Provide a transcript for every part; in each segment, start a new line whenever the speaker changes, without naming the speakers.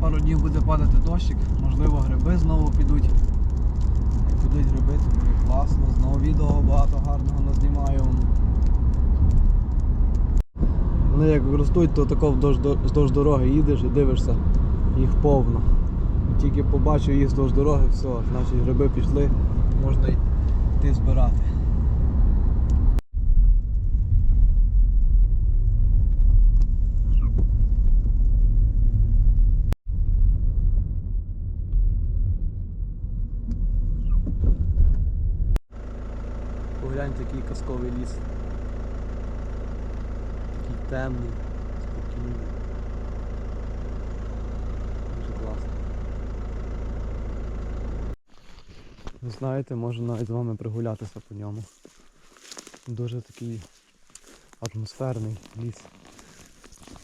пару днів буде падати дощик, можливо гриби знову підуть. Як підуть гриби, то буде класно. Знову відео багато гарного назнімаю. Вони як ростуть, то тако вздовж дороги їдеш і дивишся, їх повно. Тільки побачив їх вздовж дороги, все, значить гриби пішли, можна йти збирати. Який казковий ліс. Такий темний, спокійний. Дуже класно. Ви знаєте, можна навіть з вами прогулятися по ньому. Дуже такий атмосферний ліс.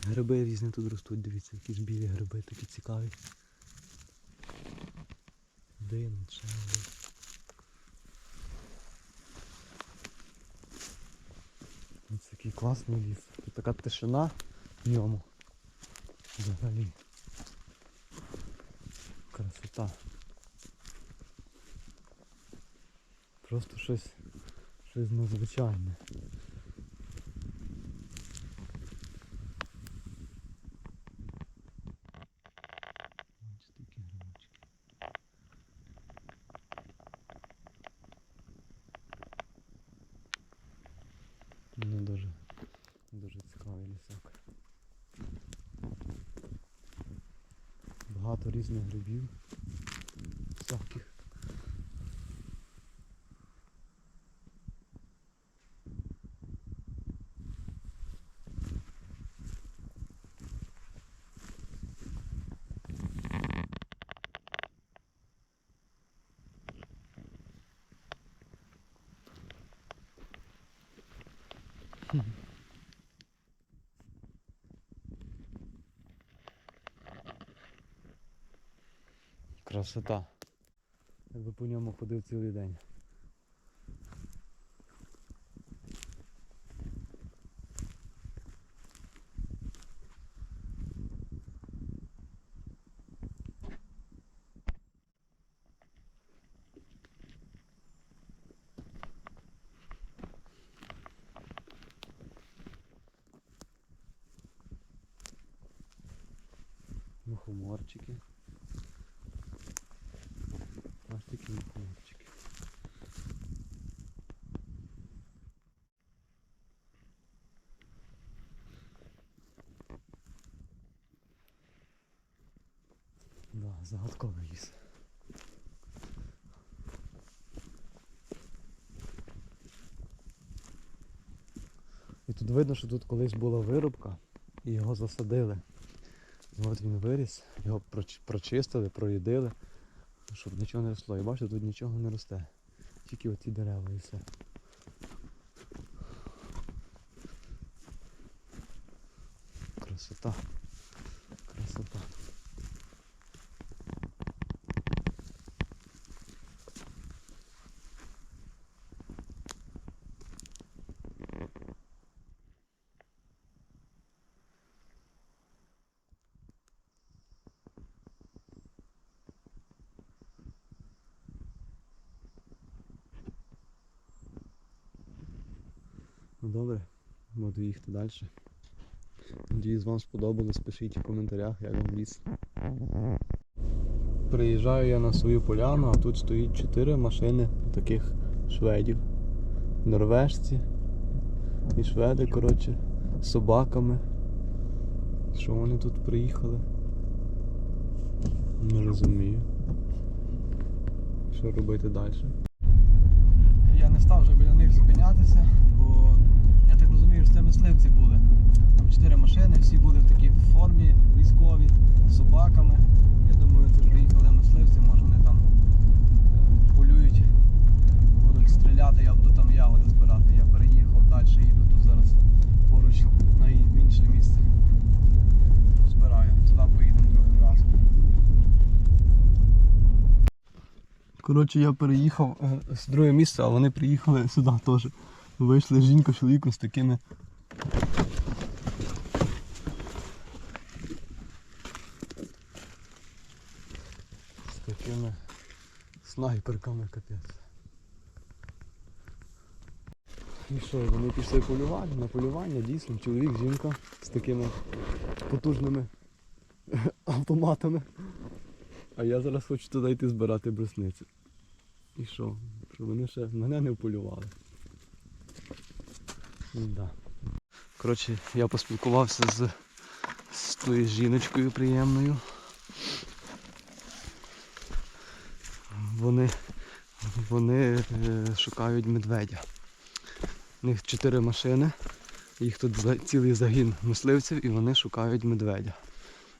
Гриби різні тут ростуть, дивіться, якісь білі гриби такі цікаві. Один, ще класний ліс. Тут така тишина в ньому. Взагалі. Красота. Просто щось, щось надзвичайне. Багато різних грибів. Всяких. Красота. Якби по ньому ходив цілий день. Мухоморчики. Ось такі мухоморчики. Да, загадковий ліс. І тут видно, що тут колись була вирубка і його засадили. От він виріс, його прочистили, проїдили, щоб нічого не росло. І бачите, тут нічого не росте. Тільки оці дерева і все. Красота. Красота. Ну добре, буду їхати далі. Надіюсь, вам сподобалось. Пишіть в коментарях, як вам ліс. Приїжджаю я на свою поляну, а тут стоїть 4 машини таких шведів. Норвежці і шведи, коротше, з собаками. Що вони тут приїхали? Не розумію. Що робити далі? Я не став вже біля них зупинятися, бо я так розумію, що це мисливці були. Там чотири машини, всі були в такій формі військові, з собаками. Я думаю, це приїхали мисливці, може вони там е, полюють, будуть стріляти, я буду там ягоди збирати. Я переїхав далі, їду тут зараз поруч на інше місце. Збираю. Туди поїдемо другим разом. Коротше, я переїхав е, з друге місце, а вони приїхали сюди теж. Вийшли жінка чоловіком з такими снайперками капець. І що, вони пішли полювати на полювання, дійсно, чоловік, жінка з такими потужними автоматами. А я зараз хочу туди йти збирати брусниці. І що? Щоб вони ще мене не вполювали. Да. Коротше, я поспілкувався з, з тою жіночкою приємною. Вони, вони е, шукають медведя. У них чотири машини, їх тут цілий загін мисливців і вони шукають медведя.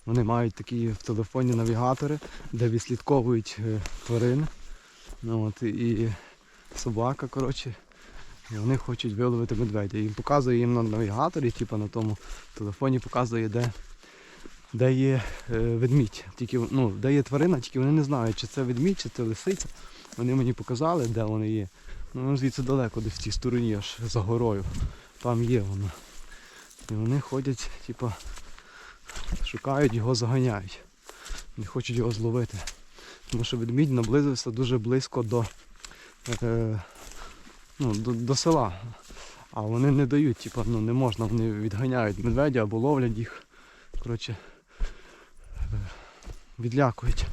Вони мають такі в телефоні навігатори, де відслідковують е, тварин. Ну, от, і собака, коротше. І вони хочуть виловити медведя. І показує їм на навігаторі, типу на тому телефоні показує, де, де є ведмідь. Тільки, ну, де є тварина, тільки вони не знають, чи це ведмідь, чи це лисиця. Вони мені показали, де вони є. Ну, звідси далеко, десь в тій стороні, аж за горою. Там є воно. І вони ходять, типу, шукають його, заганяють. Не хочуть його зловити. Тому що ведмідь наблизився дуже близько до, е, ну, до, до села. А вони не дають, типу, ну не можна, вони відганяють медведя або ловлять їх. Коротше, відлякують.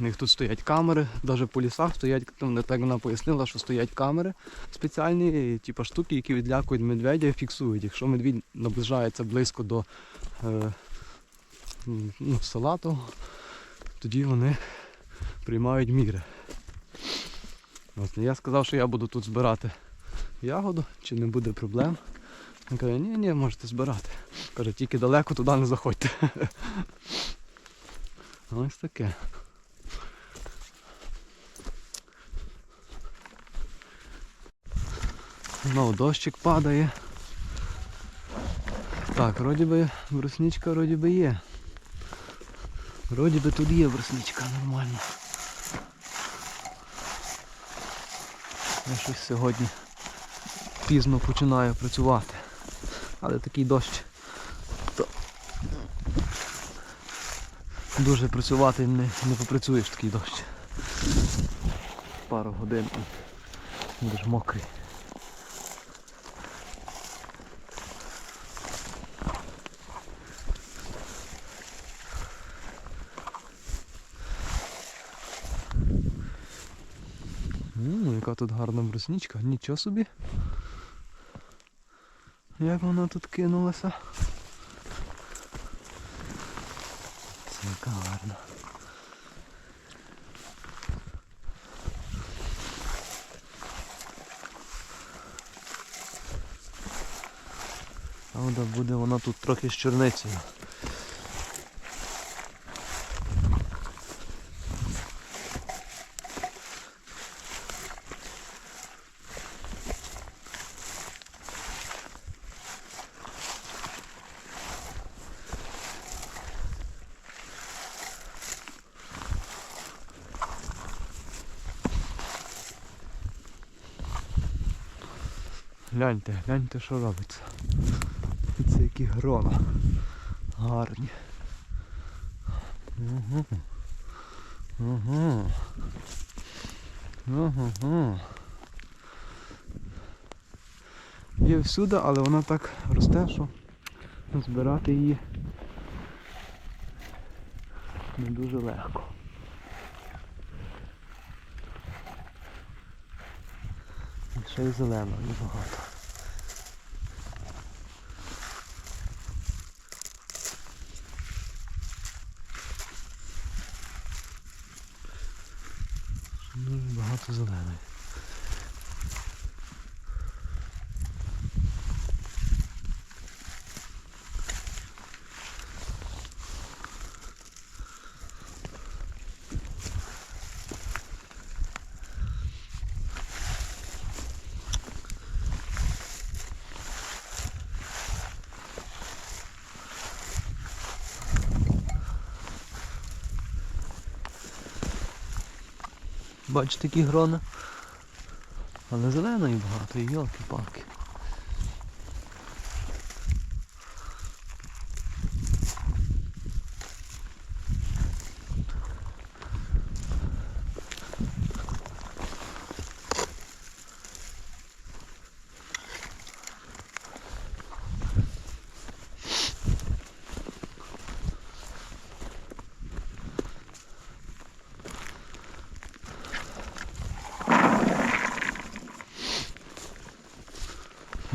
У них тут стоять камери, навіть по лісах стоять, там, так вона пояснила, що стоять камери спеціальні, типу штуки, які відлякують медведя і фіксують. Якщо медвідь наближається близько до е, ну, села, то тоді вони приймають міри. От, я сказав, що я буду тут збирати ягоду, чи не буде проблем. Він каже, ні, ні, можете збирати. Каже, тільки далеко туди не заходьте. Ось таке. Знову дощик падає. Так, вроді би брусничка вроді би є. Вроді би тут є брусничка нормально. Я щось сьогодні пізно починаю працювати. Але такий дощ. То дуже працювати не, не попрацюєш такий дощ. Пару годин і будеш мокрий. М, яка тут гарна брусничка, нічого собі. Як вона тут кинулася. Це яка гарна. Правда, буде вона тут трохи з чорницею. Гляньте, гляньте, що робиться. Це які грона. Гарні. Угу. Угу. Угу. Є всюди, але вона так росте, що збирати її не дуже легко. І Ще й зелена небагато. Дуже багато зеленої. Бачите, які грона. Але зеленої багато, і йолки-палки.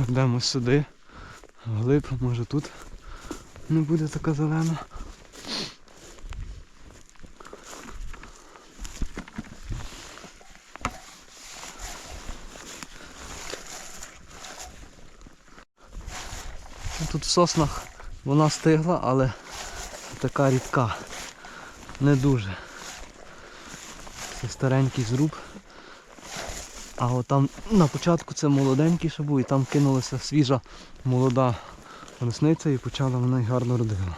Йдемо сюди. Глиб, може тут не буде така зелена. Тут в соснах вона стигла, але така рідка. Не дуже. Це старенький зруб. А от там на початку це молоденький ще був і там кинулася свіжа молода росниця і почала вона й гарно родила.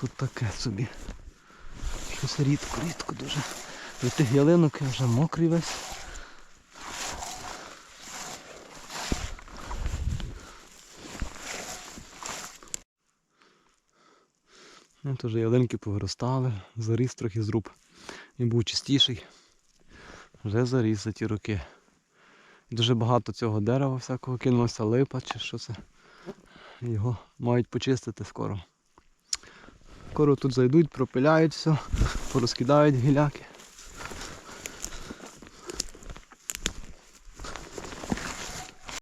Тут таке собі. Щось рідко, рідко дуже. Від тих ялинок я вже мокрий весь. Теж ялинки повиростали, заріс трохи зруб. Він був чистіший. Вже заріс за ті роки. Дуже багато цього дерева всякого кинулося, липа чи що це. Його мають почистити скоро. Скоро тут зайдуть, пропиляють все, порозкидають гіляки.